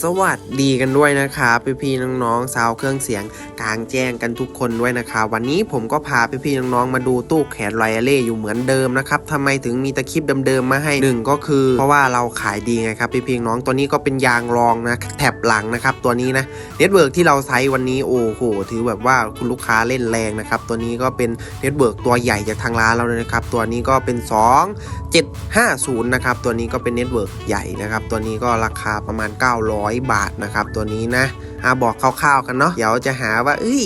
สวัสดีกันด้วยนะครับพี่ๆน้องๆสาวเครื่องเสียงกลางแจ้งกันทุกคนด้วยนะครับวันนี้ผมก็พาพี่ๆน้องๆมาดูตู้แขนไลอาเล่อยู่เหมือนเดิมนะครับทำไมถึงมีตะคริปเดิมๆมาให้หนึ่งก็คือ เพราะว่าเราขายดีไงครับพี่ๆน้องตัวนี้ก็เป็นยางรองนะแถบหลังนะครับตัวนี้นะเน็ตเวิร์กที่เราใช้วันนี้โอ้โหถือแบบว่าคุณลูกค้าเล่นแรงนะครับตัวนี้ก็เป็นเน็ตเวิร์กตัวใหญ่จากทางร้านเราเลยนะครับตัวนี้ก็เป็น 2 750นะครับตัวนี้ก็เป็นเน็ตเวิร์กใหญ่นะครับตัวนี้ก็ราคาประมาณ 900บาทนะครับ ตัวนี้นะอาบอกคร่าวๆกันเนาะเดี๋ยวจะหาว่าเอ้ย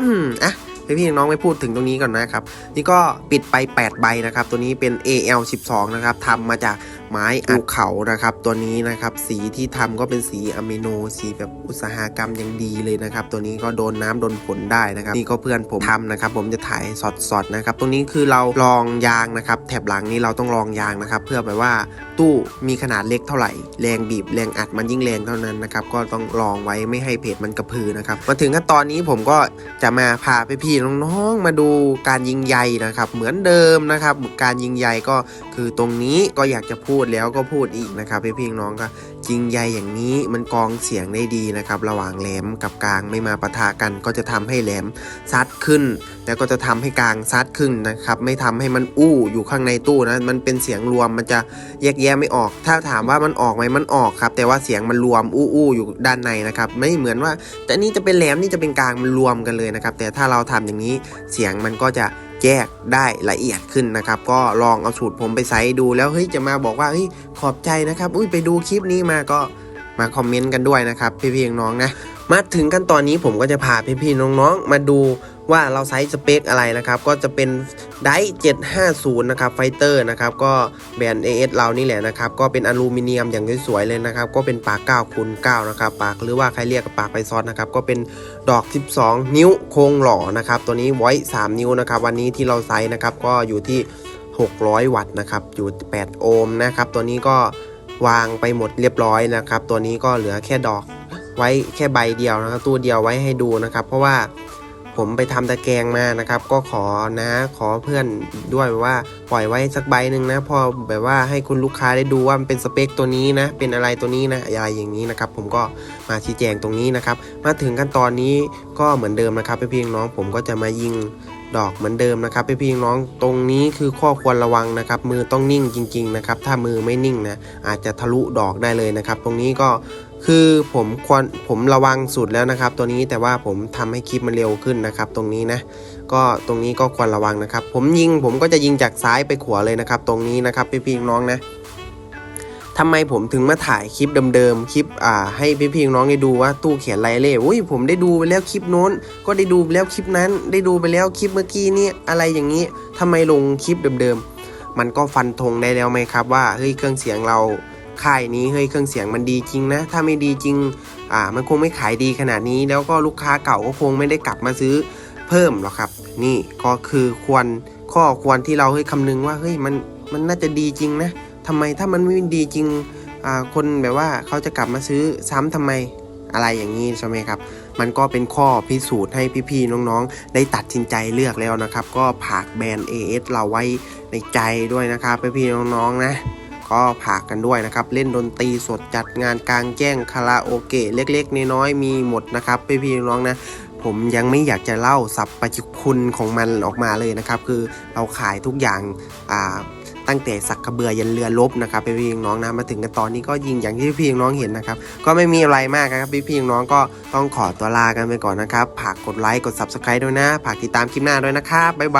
อืมอะพี่พี่ๆน้องไม่พูดถึงตรงนี้ก่อนนะครับ นี่ก็ปิดไป 8 ใบนะครับ ตัวนี้เป็น AL12 นะครับทำมาจาก ไม้อัดเขานะครับ ตัวนี้นะครับสีที่ทำก็เป็นสีอะมิโนสีแบบอุตสาหกรรมอย่างดีเลยนะครับ ตัวนี้ก็โดนน้ำโดนฝนได้นะครับนี่ก็เพื่อนผมทำนะครับ ผมจะถ่ายสดๆนะครับตรงนี้คือเราลองยางนะครับ แถบหลังนี้เราต้องลองยางนะครับ เพื่อแบบว่าตู้มีขนาดเล็กเท่าไหร่ แรงบีบแรงอัดมันยิ่งแรงเท่านั้นนะครับก็ต้องลองไว้ไม่ให้เพจมันกระพือนะครับมาถึงขั้นตอนนี้ผมก็จะมาพาพี่ๆน้องๆมาดูการยิงใยนะครับ เหมือนเดิมนะครับการยิงใยก็คือตรงนี้ก็อยากจะพูดดแล้วก็พูดอีกนะครับพี่ๆน้องก็ยิงใยอย่างนี้มันกองเสียงได้ดีนะครับ ระหว่างแหลมกับกลางไม่มาปะทะกัน ก็จะทำให้แหลมซัดขึ้น แล้วก็จะทำให้กลางซัดขึ้นนะครับ ไม่ทำให้มันอู้อยู่ข้างในตู้นะมันเป็นเสียงรวมมันจะแยกแยะไม่ออก ถ้าถามว่ามันออกไหมมันออกครับ แต่ว่าเสียงมันรวมอู้อู้อยู่ด้านในนะครับ ไม่เหมือนว่าแต่นี่จะเป็นแหลมนี่จะเป็นกลางมันรวมกันเลยนะครับ แต่ถ้าเราทำอย่างนี้เสียงมันก็จะ แยกได้ละเอียดขึ้นนะครับ ก็ลองเอาสูตรผมไปใส่ดูแล้วเฮ้ยจะมาบอกว่าเฮ้ยขอบใจนะครับอุ้ยไปดูคลิปนี้มาก็มาคอมเมนต์กันด้วยนะครับพี่ๆน้องๆนะมาถึงกันตอนนี้ผมก็จะพาพี่ๆน้องๆ มาดู ว่าเราใช้สเปคอะไรนะครับ ก็จะเป็นได750 นะครับไฟเตอร์นะครับ ก็แบรนด์ AS เรานี่แหละนะครับ ก็เป็นอลูมิเนียมอย่างสวยๆเลยนะครับ ก็เป็นปาก9คูณ9นะครับ ปากหรือว่าใครเรียกปากไฟซอสนะครับ ก็เป็นดอก 12 นิ้วโครงหล่อนะครับ ตัวนี้ไว้ 3 นิ้วนะครับ วันนี้ที่เราใช้นะครับ ก็อยู่ที่ 600 วัตต์นะครับ อยู่ 8 โอห์มนะครับ ตัวนี้ก็วางไปหมดเรียบร้อยนะครับ ตัวนี้ก็เหลือแค่ดอกไว้แค่ใบเดียวนะครับ ตู้เดียวไว้ให้ดูนะครับ เพราะว่า ผมไปทำตะแกรงมานะครับ ก็ขอนะ ขอเพื่อนด้วยว่าปล่อยไว้สักใบหนึ่งนะ พอแบบว่าให้คุณลูกค้าได้ดูว่ามันเป็นสเปคตัวนี้นะ เป็นอะไรตัวนี้นะอะไรอย่างนี้นะครับ ผมก็มาชี้แจงตรงนี้นะครับ มาถึงขั้นตอนนี้ก็เหมือนเดิมนะครับพี่ๆน้องผมก็จะมายิงดอกเหมือนเดิมนะครับพี่ๆน้องตรงนี้คือข้อควรระวังนะครับ มือต้องนิ่งจริง ๆ นะครับ ถ้ามือไม่นิ่งนะอาจจะทะลุดอกได้เลยนะครับ ตรงนี้ก็ คือผมควรผมระวังสุดแล้วนะครับ ตัวนี้แต่ว่าผมทำให้คลิปมันเร็วขึ้นนะครับ ตรงนี้นะ ก็ตรงนี้ก็ควรระวังนะครับ ผมยิงผมก็จะยิงจากซ้ายไปขวาเลยนะครับ ตรงนี้นะครับพี่ๆน้องนะทำไมผมถึงมาถ่ายคลิปเดิมๆ คลิปอ่าให้พี่ๆน้องได้ดูว่าตู้เขียนไรเล่อุ้ยผมได้ดูไปแล้วคลิปโน้น ก็ได้ดูไปแล้วคลิปนั้น ได้ดูไปแล้วคลิปเมื่อกี้นี่อะไรอย่างนี้ทำไมลงคลิปเดิมๆ มันก็ฟันธงได้แล้วไหมครับว่าเฮ้ยเครื่องเสียงเรา ค่ายนี้เฮ้ยเครื่องเสียงมันดีจริงนะ ถ้าไม่ดีจริงอ่ามันคงไม่ขายดีขนาดนี้ แล้วก็ลูกค้าเก่าก็คงไม่ได้กลับมาซื้อเพิ่มหรอกครับ นี่ก็คือควรข้อควรที่เราเฮ้ยคำนึงว่าเฮ้ยมันมันน่าจะดีจริงนะทำไมถ้ามันไม่ดีจริงอ่าคนแบบว่าเขาจะกลับมาซื้อซ้ำทำไมอะไรอย่างนี้ใช่ไหมครับ มันก็เป็นข้อพิสูจน์ให้พี่ๆน้องๆ ได้ตัดสินใจเลือกแล้วนะครับ ก็ผากแบรนด์ AS เราไว้ในใจด้วยนะครับพี่ๆน้องๆนะ ก็ผากกันด้วยนะครับ เล่นดนตรีสดจัดงานกลางแจ้งคาราโอเกะเล็กๆ น้อยๆมีหมดนะครับพี่ๆน้องๆนะผมยังไม่อยากจะเล่าสรรพคุณของมันออกมาเลยนะครับ คือเราขายทุกอย่างอ่าตั้งแต่สักกระเบือยันเรือลบนะครับพี่ๆน้องๆนะมาถึงกันตอนนี้ก็ยิงอย่างที่พี่ๆน้องเห็นนะครับ ก็ไม่มีอะไรมากนะครับพี่ๆน้องก็ต้องขอตัวลากันไปก่อนนะครับฝากกดไลค์กด subscribe ด้วยนะฝากติดตามคลิปหน้าด้วยนะครับบ๊ายบาย